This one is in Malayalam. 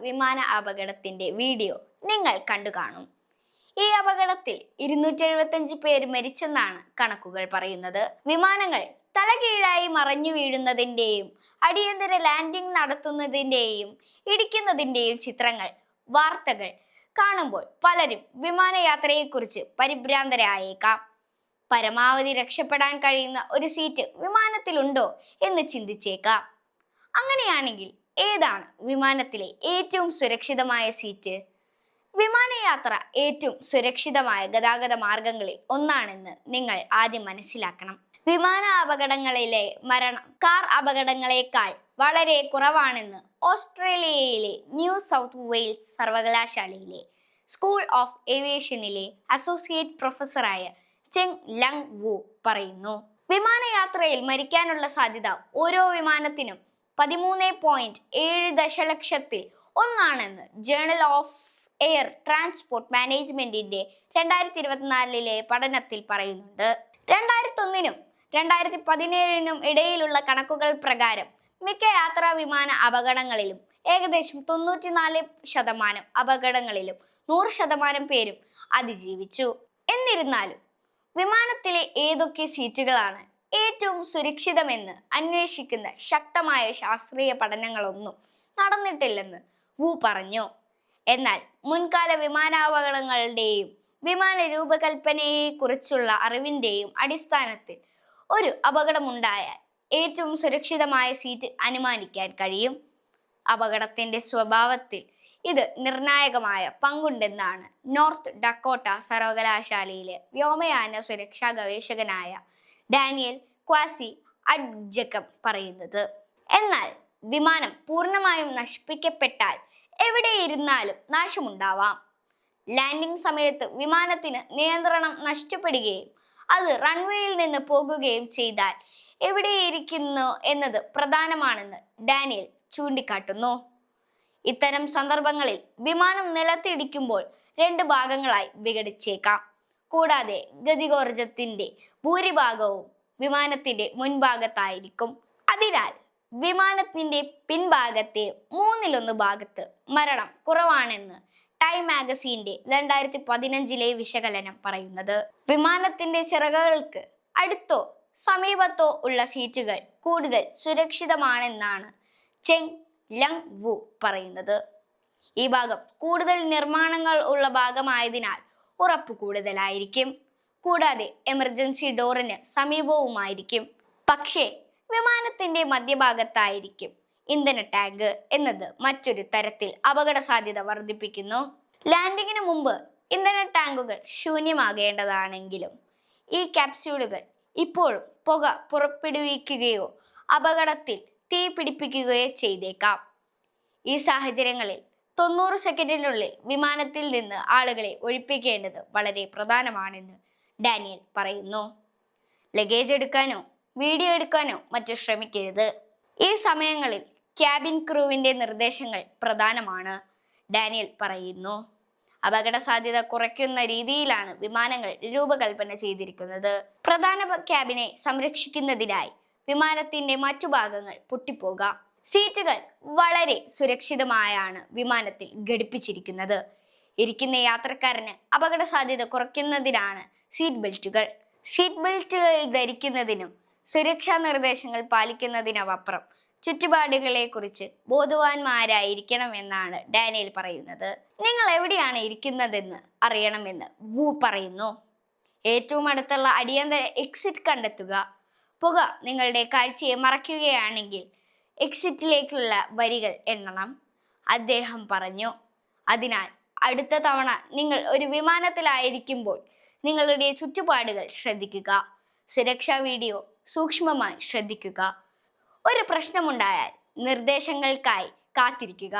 വിമാന അപകടത്തിന്റെ വീഡിയോ നിങ്ങൾ കണ്ടു കാണും. ഈ അപകടത്തിൽ ഇരുന്നൂറ്റി എഴുപത്തഞ്ച് പേർ മരിച്ചെന്നാണ് കണക്കുകൾ പറയുന്നത്. വിമാനങ്ങൾ തലകീഴായി മറഞ്ഞു വീഴുന്നതിന്റെയും അടിയന്തര ലാൻഡിംഗ് നടത്തുന്നതിന്റെയും ഇടിക്കുന്നതിന്റെയും ചിത്രങ്ങൾ വാർത്തകൾ കാണുമ്പോൾ പലരും വിമാനയാത്രയെക്കുറിച്ച് പരിഭ്രാന്തരായേക്കാം. പരമാവധി രക്ഷപ്പെടാൻ കഴിയുന്ന ഒരു സീറ്റ് വിമാനത്തിലുണ്ടോ എന്ന് ചിന്തിച്ചേക്കാം. അങ്ങനെയാണെങ്കിൽ ഏതാണ് വിമാനത്തിലെ ഏറ്റവും സുരക്ഷിതമായ സീറ്റ്? വിമാനയാത്ര ഏറ്റവും സുരക്ഷിതമായ ഗതാഗത മാർഗങ്ങളിൽ ഒന്നാണെന്ന് നിങ്ങൾ ആദ്യം മനസ്സിലാക്കണം. വിമാന അപകടങ്ങളിലെ മരണം കാർ അപകടങ്ങളെക്കാൾ വളരെ കുറവാണെന്ന് ഓസ്ട്രേലിയയിലെ ന്യൂ സൗത്ത് വെയിൽസ് സർവകലാശാലയിലെ സ്കൂൾ ഓഫ് ഏവിയേഷനിലെ അസോസിയേറ്റ് പ്രൊഫസറായ ചെങ് ലങ് വു പറയുന്നു. വിമാനയാത്രയിൽ മരിക്കാനുള്ള സാധ്യത ഓരോ വിമാനത്തിനും പതിമൂന്ന് പോയിന്റ് ഏഴ് ദശലക്ഷത്തിൽ ഒന്നാണെന്ന് ജേണൽ ഓഫ് എയർ ട്രാൻസ്പോർട്ട് മാനേജ്മെന്റിന്റെ രണ്ടായിരത്തി ഇരുപത്തിനാലിലെ പഠനത്തിൽ പറയുന്നുണ്ട്. രണ്ടായിരത്തി ഒന്നിനും രണ്ടായിരത്തി പതിനേഴിനും ഇടയിലുള്ള കണക്കുകൾ പ്രകാരം മിക്ക യാത്രാ വിമാന അപകടങ്ങളിലും ഏകദേശം തൊണ്ണൂറ്റിനാല് ശതമാനം അപകടങ്ങളിലും നൂറ് ശതമാനം പേരും അതിജീവിച്ചു. എന്നിരുന്നാലും വിമാനത്തിലെ ഏതൊക്കെ സീറ്റുകളാണ് ഏറ്റവും സുരക്ഷിതമെന്ന് അന്വേഷിക്കുന്ന ശക്തമായ ശാസ്ത്രീയ പഠനങ്ങളൊന്നും നടന്നിട്ടില്ലെന്ന് വു പറഞ്ഞു. എന്നാൽ മുൻകാല വിമാനാപകടങ്ങളുടെയും വിമാന രൂപകൽപ്പനയെക്കുറിച്ചുള്ള അറിവിന്റെയും അടിസ്ഥാനത്തിൽ ഒരു അപകടമുണ്ടായാൽ ഏറ്റവും സുരക്ഷിതമായ സീറ്റ് അനുമാനിക്കാൻ കഴിയും. അപകടത്തിന്റെ സ്വഭാവത്തിൽ ഇത് നിർണായകമായ പങ്കുണ്ടെന്നാണ് നോർത്ത് ഡക്കോട്ട സർവകലാശാലയിലെ വ്യോമയാന സുരക്ഷാ ഗവേഷകനായ ഡാനിയൽ ക്വാസി അഡ്ജക്കം പറയുന്നത്. എന്നാൽ വിമാനം പൂർണമായും നശിപ്പിക്കപ്പെട്ടാൽ എവിടെ ഇരുന്നാലും നാശമുണ്ടാവാം. ലാൻഡിംഗ് സമയത്ത് വിമാനത്തിന് നിയന്ത്രണം നഷ്ടപ്പെടുകയും അത് റൺവേയിൽ നിന്ന് പോകുകയും ചെയ്താൽ എവിടെയിരിക്കുന്നു എന്നത് പ്രധാനമാണെന്ന് ഡാനിയൽ ചൂണ്ടിക്കാട്ടുന്നു. ഇത്തരം സന്ദർഭങ്ങളിൽ വിമാനം നിലത്തിടിക്കുമ്പോൾ രണ്ട് ഭാഗങ്ങളായി വിഘടിച്ചേക്കാം. കൂടാതെ ഗതികോർജത്തിന്റെ ഭൂരിഭാഗവും വിമാനത്തിന്റെ മുൻഭാഗത്തായിരിക്കും. അതിനാൽ വിമാനത്തിന്റെ പിൻഭാഗത്തെ മൂന്നിലൊന്ന് ഭാഗത്ത് മരണം കുറവാണെന്ന് ടൈം മാഗസീന്റെ രണ്ടായിരത്തി പതിനഞ്ചിലെ വിശകലനം പറയുന്നത്. വിമാനത്തിന്റെ ചിറകുകൾക്ക് അടുത്തോ സമീപത്തോ ഉള്ള സീറ്റുകൾ കൂടുതൽ സുരക്ഷിതമാണെന്നാണ് ചെങ് ലങ് വു പറയുന്നത്. ഈ ഭാഗം കൂടുതൽ നിർമ്മാണങ്ങൾ ഉള്ള ഭാഗമായതിനാൽ ഉറപ്പ് കൂടുതലായിരിക്കും. കൂടാതെ എമർജൻസി ഡോറിന് സമീപവുമായിരിക്കും. പക്ഷേ വിമാനത്തിന്റെ മധ്യഭാഗത്തായിരിക്കും ഇന്ധന ടാങ്ക് എന്നത് മറ്റൊരു തരത്തിൽ അപകട സാധ്യത വർദ്ധിപ്പിക്കുന്നു. ലാൻഡിങ്ങിന് മുമ്പ് ഇന്ധന ടാങ്കുകൾ ശൂന്യമാകേണ്ടതാണെങ്കിലും ഈ ക്യാപ്സ്യൂളുകൾ ഇപ്പോഴും പുക പുറപ്പെടുവിക്കുകയോ അപകടത്തിൽ തീ പിടിപ്പിക്കുകയോ ചെയ്തേക്കാം. ഈ സാഹചര്യങ്ങളിൽ തൊണ്ണൂറ് സെക്കൻഡിനുള്ളിൽ വിമാനത്തിൽ നിന്ന് ആളുകളെ ഒഴിപ്പിക്കേണ്ടത് വളരെ പ്രധാനമാണെന്ന് ഡാനിയൽ പറയുന്നു. ലഗേജ് എടുക്കാനോ വീഡിയോ എടുക്കാനോ മറ്റു ശ്രമിക്കരുത്. ഈ സമയങ്ങളിൽ ക്യാബിൻ ക്രൂവിന്റെ നിർദ്ദേശങ്ങൾ പ്രധാനമാണ് ഡാനിയൽ പറയുന്നു. അപകട സാധ്യത കുറയ്ക്കുന്ന രീതിയിലാണ് വിമാനങ്ങൾ രൂപകൽപ്പന ചെയ്തിരിക്കുന്നത്. പ്രധാന ക്യാബിനെ സംരക്ഷിക്കുന്നതിനായി വിമാനത്തിന്റെ മറ്റു ഭാഗങ്ങൾ പൊട്ടിപ്പോകാം. സീറ്റുകൾ വളരെ സുരക്ഷിതമായാണ് വിമാനത്തിൽ ഘടിപ്പിച്ചിരിക്കുന്നത്. ഇരിക്കുന്ന യാത്രക്കാരന് അപകട സാധ്യത കുറയ്ക്കുന്നതിനാണ് സീറ്റ് ബെൽറ്റുകൾ സീറ്റ് ബെൽറ്റുകൾ ധരിക്കുന്നതിനും സുരക്ഷാ നിർദ്ദേശങ്ങൾ പാലിക്കുന്നതിനപ്പുറം ചുറ്റുപാടുകളെ കുറിച്ച് ബോധവാന്മാരായിരിക്കണം എന്നാണ് ഡാനിയൽ പറയുന്നത്. നിങ്ങൾ എവിടെയാണ് ഇരിക്കുന്നതെന്ന് അറിയണമെന്ന് വു പറയുന്നു. ഏറ്റവും അടുത്തുള്ള അടിയന്തര എക്സിറ്റ് കണ്ടെത്തുക. പുക നിങ്ങളുടെ കാഴ്ചയെ മറയ്ക്കുകയാണെങ്കിൽ എക്സിറ്റിലേക്കുള്ള വരികൾ എണ്ണണം. അദ്ദേഹം പറഞ്ഞു അതിനാൽ അടുത്ത തവണ നിങ്ങൾ ഒരു വിമാനത്തിലായിരിക്കുമ്പോൾ നിങ്ങളുടെ ചുറ്റുപാടുകൾ ശ്രദ്ധിക്കുക. സുരക്ഷാ വീഡിയോ സൂക്ഷ്മമായി ശ്രദ്ധിക്കുക. ഒരു പ്രശ്നമുണ്ടായാൽ നിർദ്ദേശങ്ങൾക്കായി കാത്തിരിക്കുക.